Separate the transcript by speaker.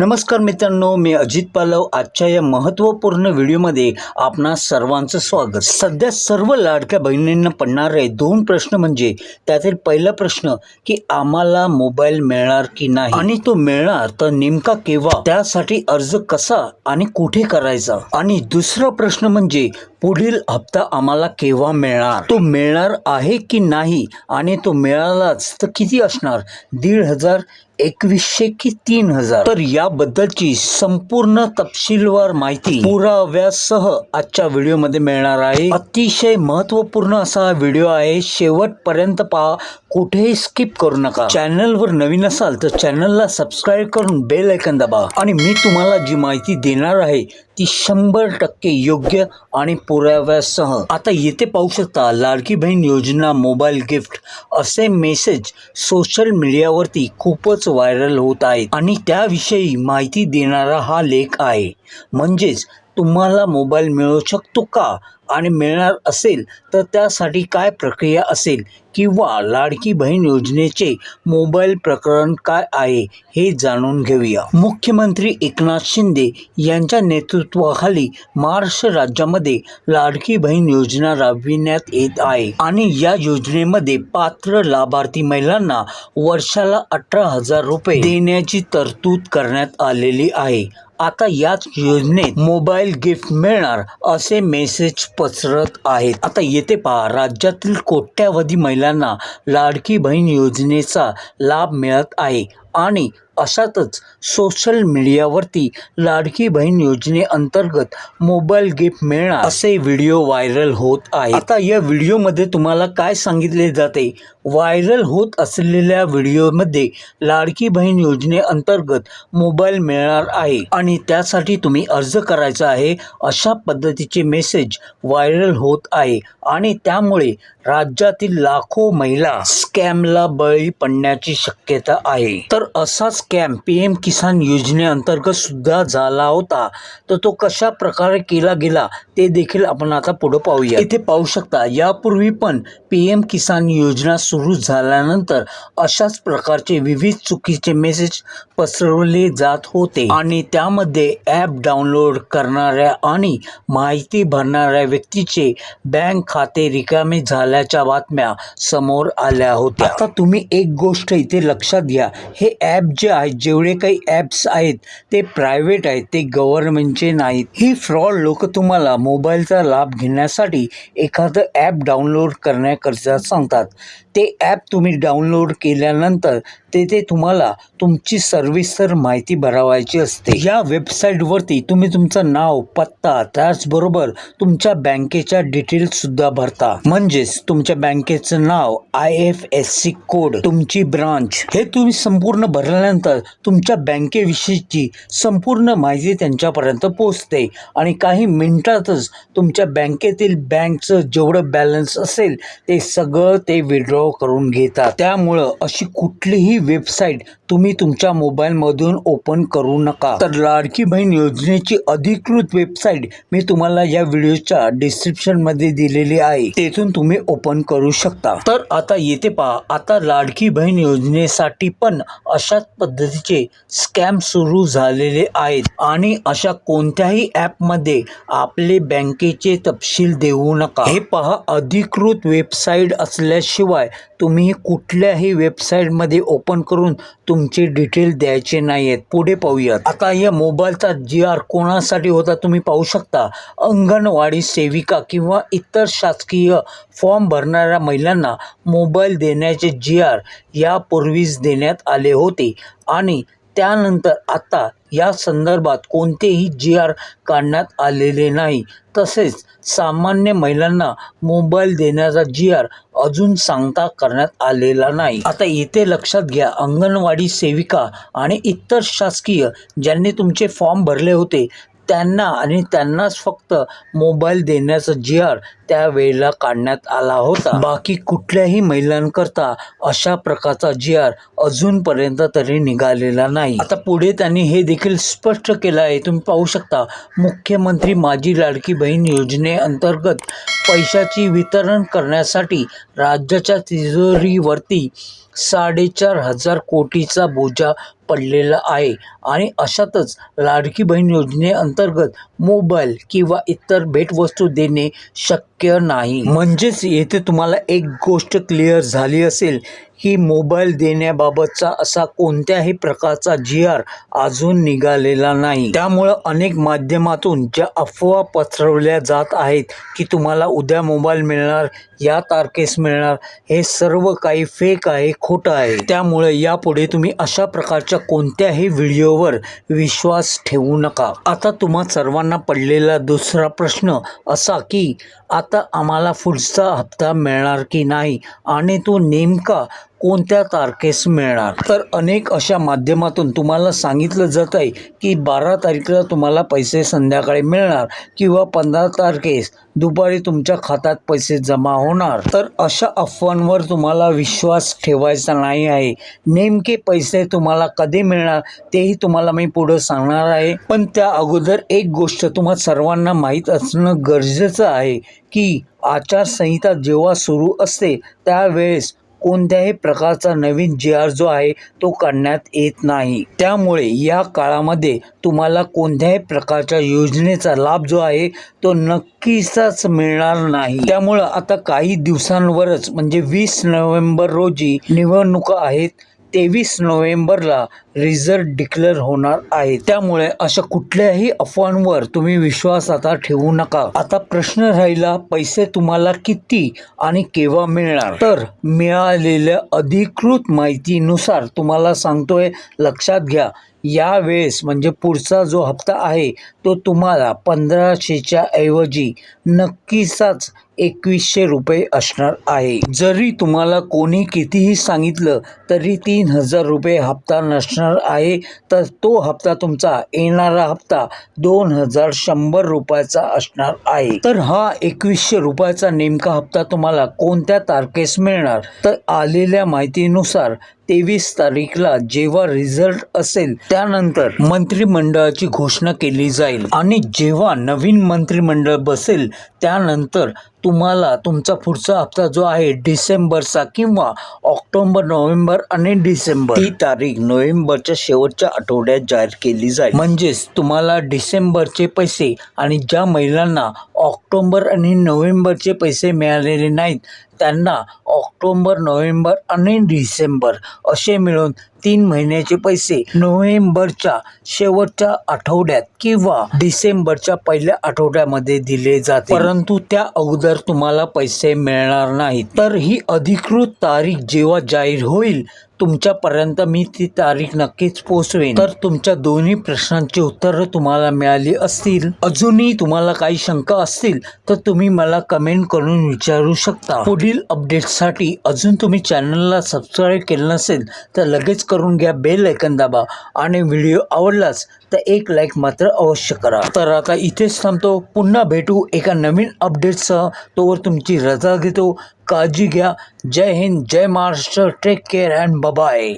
Speaker 1: नमस्कार मित्रांनो मी अजित पालव. आजच्या या महत्त्वपूर्ण व्हिडिओमध्ये आपणा सर्वांचं स्वागत. सध्या सर्व लाडक्या बहिणींना पडणारे दोन प्रश्न म्हणजे त्यातील पहिला प्रश्न की आम्हाला मोबाईल मिळणार की नाही? आणि तो मिळणार तर नेमका केव्हा? त्यासाठी अर्ज कसा आणि कुठे करायचा? आणि दुसरा प्रश्न म्हणजे पुढील हप्ता आम्हाला केव्हा मिळणार? तो मिळणार आहे की नाही? आणि तो मिळालाच तर किती असणार? दीड हजार एकवीसशे की तीन हजार? तर याबद्दलची संपूर्ण तपशीलवार माहिती पुराव्यासह आजच्या व्हिडिओमध्ये मिळणार आहे. अतिशय महत्त्वपूर्ण असा हा व्हिडिओ आहे. शेवटपर्यंत पहा. कुठेही स्किप करू नका. चॅनलवर नवीन असाल तर चॅनलला सबस्क्राईब करून बेल ऐकन दाबा. आणि मी तुम्हाला जी माहिती देणार आहे ती शंभर टक्के योग्य आणि पुराव्यासह. आता येथे पाहू शकता लाडकी बहीण योजना मोबाईल गिफ्ट असे मेसेज सोशल मीडियावरती खूपच व्हायरल होत आहेत. आणि त्याविषयी माहिती देणारा हा लेख आहे. म्हणजेच तुम्हाला मोबाईल मिळू शकतो का? आणि मिळणार असेल तर त्यासाठी काय प्रक्रिया असेल किंवा लाडकी बहीण योजनेचे मोबाईल प्रकरण काय आहे हे जाणून घेऊया. मुख्यमंत्री एकनाथ शिंदे यांच्या नेतृत्वाखाली महाराष्ट्र राज्यामध्ये लाडकी बहीण योजना राबविण्यात येत आहे आणि या योजनेमध्ये पात्र लाभार्थी महिलांना वर्षाला अठरा हजार रुपये देण्याची तरतूद करण्यात आलेली आहे. आता याच योजनेत मोबाईल गिफ्ट मिळणार असे मेसेज पसरत आहेत. आता येथे पहा राज्यातील कोट्यावधी महिलांना लाडकी बहीण योजनेचा लाभ मिळत आहे. आणि अशातच सोशल मीडियावरती लाडकी बहीण योजनेअंतर्गत मोबाईल गिफ्ट मिळणार. असे व्हिडिओ व्हायरल होत आहे आता या व्हिडिओमध्ये तुम्हाला काय सांगितले जाते? व्हायरल होत असलेल्या व्हिडिओमध्ये लाडकी बहीण योजनेअंतर्गत मोबाईल मिळणार आहे. आणि त्यासाठी तुम्ही अर्ज करायचा आहे. अशा पद्धतीचे मेसेज व्हायरल होत आहे. आणि त्यामुळे राज्यातील लाखो महिला स्कॅमला बळी पडण्याची शक्यता आहे. तर तर असा स्कॅम पी एम किसान योजनेअंतर्गत सुद्धा झाला होता. तर तो कशा प्रकारे केला गेला ते देखील आपण आता पुढं पाहूया. इथे पाहू शकता यापूर्वी पण पी एम किसान योजना सुरू झाल्यानंतर अशाच प्रकारचे विविध चुकीचे मेसेज पसरवले जात होते. आणि त्यामध्ये ॲप डाउनलोड करणाऱ्या आणि माहिती भरणाऱ्या व्यक्तीचे बँक खाते रिकामे झाल्याच्या बातम्या समोर आल्या होत्या. आता तुम्ही एक गोष्ट इथे लक्षात घ्या. हे ॲप जे आहेत जेवढे काही ॲप्स आहेत ते प्रायव्हेट आहेत ते गव्हर्नमेंटचे नाहीत. ही फ्रॉड लोक तुम्हाला मोबाईलचा लाभ घेण्यासाठी एखादं ॲप डाउनलोड करण्याकरिता सांगतात. ते ॲप तुम्ही डाउनलोड केल्यानंतर तेथे तुम्हाला तुमची सर्विसर माहिती भरावायची असते. या वेबसाईटवरती तुम्ही तुमचं नाव पत्ता त्याचबरोबर तुमच्या बँकेच्या डिटेल्ससुद्धा भरता. म्हणजेच तुमच्या बँकेचं नाव I F S C code तुमची ब्रांच हे तुम्ही संपूर्ण भरल्यानंतर तुमच्या बँकेविषयीची संपूर्ण माहिती त्यांच्यापर्यंत पोहोचते. आणि काही मिनिटातच तुमच्या बँकेतील बँकचं जेवढं बॅलन्स असेल ते सगळं ते विड्रॉ करून घेतात. त्यामुळं अशी कुठलीही वेबसाईट तुम्ही तुमच्या मोबाईलमधून ओपन करू नका. तर लाडकी बहीण योजनेची अधिकृत वेबसाईट मी तुम्हाला या व्हिडिओच्या डिस्क्रिप्शनमध्ये दिलेली आहे. तेथून तुम्ही ओपन करू शकता. तर आता येथे पहा. आता लाडकी बहीण योजनेसाठी पण अशाच पद्धतीचे स्कॅम सुरू झालेले आहेत आणि अशा कोणत्याही ॲपमध्ये आपले बँकेचे तपशील देऊ नका. हे पहा. अधिकृत वेबसाईट असल्याशिवाय तुम्ही कुठल्याही वेबसाईटमध्ये ओपन करून तुम तुमचे डिटेल द्यायचे नाही आहेत पुढे पाहूयात. आता या मोबाईलचा जी आर कोणासाठी होता तुम्ही पाहू शकता. अंगणवाडी सेविका किंवा इतर शासकीय फॉर्म भरणाऱ्या महिलांना मोबाईल देण्याचे जी आर यापूर्वीच देण्यात आले होते. आणि त्यानंतर आता या संदर्भात कोणतेही जी आर काढण्यात आलेले नाही. तसेच सामान्य महिलांना मोबाईल देण्याचा जी आर अजून सांगता करण्यात आलेला नाही. आता इथे लक्षात घ्या अंगणवाडी सेविका आणि इतर शासकीय ज्यांनी तुमचे फॉर्म भरले होते त्यांना आणि त्यांनाच फक्त मोबाईल देण्याचं जी आर त्यावेळेला काढण्यात आला होता. बाकी कुठल्याही महिलांकरता अशा प्रकारचा जी आर अजूनपर्यंत तरी निघालेला नाही. आता पुढे त्यांनी हे देखील स्पष्ट केलं आहे. तुम्ही पाहू शकता मुख्यमंत्री माझी लाडकी बहीण योजनेअंतर्गत पैशाची वितरण करण्यासाठी राज्याच्या तिजोरीवरती साडेचार हजार कोटीचा बोजा पडलेला आहे. आणि अशातच लाडकी बहीण योजनेअंतर्गत मोबाईल किंवा इतर भेटवस्तू देणे शक्य नाही. म्हणजेच येथे तुम्हाला एक गोष्ट क्लिअर झाली असेल. की मोबाईल देण्याबाबतचा असा कोणत्याही प्रकारचा जी आर अजून निघालेला नाही. त्यामुळं अनेक माध्यमातून ज्या अफवा पसरवल्या जात आहेत की तुम्हाला उद्या मोबाईल मिळणार या तारखेस मिळणार हे सर्व काही फेक आहे खोटं आहे. त्यामुळे यापुढे तुम्ही अशा प्रकारच्या कोणत्याही व्हिडिओवर विश्वास ठेवू नका. आता तुम्हा सर्वांना पडलेला दुसरा प्रश्न असा की आता आम्हाला पुढचा हप्ता मिळणार की नाही? आणि तो नेमका कोणत्या तारखेस मिळणार? तर अनेक अशा माध्यमातून तुम्हाला सांगितलं जात आहे की बारा तारखेला तुम्हाला पैसे संध्याकाळी मिळणार किंवा पंधरा तारखेस दुपारी तुमच्या खात्यात पैसे जमा होणार. तर अशा अफवांवर तुम्हाला विश्वास ठेवायचा नाही आहे. नेमके पैसे तुम्हाला कधी मिळणार तेही तुम्हाला मी पुढं सांगणार आहे. पण त्या अगोदर एक गोष्ट तुम्हा सर्वांना माहीत असणं गरजेचं आहे की आचारसंहिता जेव्हा सुरू असते त्यावेळेस कोणत्याही प्रकारचा नवीन जी आर जो आहे तो काढण्यात येत नाही. त्यामुळे या काळामध्ये तुम्हाला कोणत्याही प्रकारच्या योजनेचा लाभ जो आहे तो नक्कीचाच मिळणार नाही. त्यामुळं आता काही दिवसांवरच म्हणजे वीस नोव्हेंबर रोजी निवडणुका आहेत तेवीस नोव्हेंबरला रिझल्ट डिक्लेअर होणार आहे. त्यामुळे अशा कुठल्याही अफवांवर तुम्ही विश्वास आता ठेवू नका. आता प्रश्न राहिला पैसे तुम्हाला किती आणि केव्हा मिळणार? तर मिळालेल्या अधिकृत माहितीनुसार तुम्हाला सांगतोय लक्षात घ्या. यावेळेस म्हणजे पुढचा जो हप्ता आहे तो तुम्हाला पंधराशेच्या ऐवजी नक्कीचाच एकवीसशे रुपये असणार आहे. जरी तुम्हाला कोणी कितीही सांगितलं तरी तीन हजार रुपये हप्ता नसणार आहे तर तो हप्ता तुमचा येणारा हप्ता दोन हजार शंभर रुपयाचा असणार आहे. तर हा एकवीसशे रुपयाचा नेमका हप्ता तुम्हाला कोणत्या तारखेस मिळणार? तर आलेल्या माहितीनुसार तेवीस तारीखला जेव्हा रिझल्ट असेल त्यानंतर मंत्रिमंडळाची घोषणा केली जाईल. आणि जेव्हा नवीन मंत्रिमंडळ बसेल त्यानंतर तुम्हाला तुमचा पुढचा हप्ता जो आहे डिसेंबरचा किंवा ऑक्टोबर नोव्हेंबर आणि डिसेंबर. ही तारीख नोव्हेंबरच्या शेवटच्या आठवड्यात जाहीर केली जाईल. म्हणजेच तुम्हाला डिसेंबरचे पैसे आणि ज्या महिलांना ऑक्टोबर आणि नोव्हेंबरचे पैसे मिळालेले नाहीत त्यांना ऑक्टोबर नोव्हेंबर आणि डिसेंबर असे मिळून तीन महिन्याचे पैसे नोव्हेंबरच्या शेवटच्या आठवड्यात किंवा डिसेंबरच्या पहिल्या आठवड्यामध्ये दिले जाते परंतु त्या अगोदर तुम्हाला पैसे मिळणार नाहीत. तर ही अधिकृत तारीख जेव्हा जाहीर होईल तुमच्यापर्यंत मी ती तारीख नक्कीच पोहोचवेन. तर तुमच्या दोन्ही प्रश्नांची उत्तरं तुम्हाला मिळाली असतील अजूनही तुम्हाला काही शंका असतील तर तुम्ही मला कमेंट करून विचारू शकता. पुढील अपडेटसाठी अजून तुम्ही चॅनलला सबस्क्राईब केलं नसेल तर लगेच करून घ्या बेल ऐकन दाबा आणि व्हिडिओ आवडलाच तर एक लाईक मात्र अवश्य करा. तर आता इथेच थांबतो. पुन्हा भेटू एका नवीन अपडेटसह तोवर तुमची रजा घेतो. काळजी घ्या. Jai Hind Jai Maharashtra. Take care and bye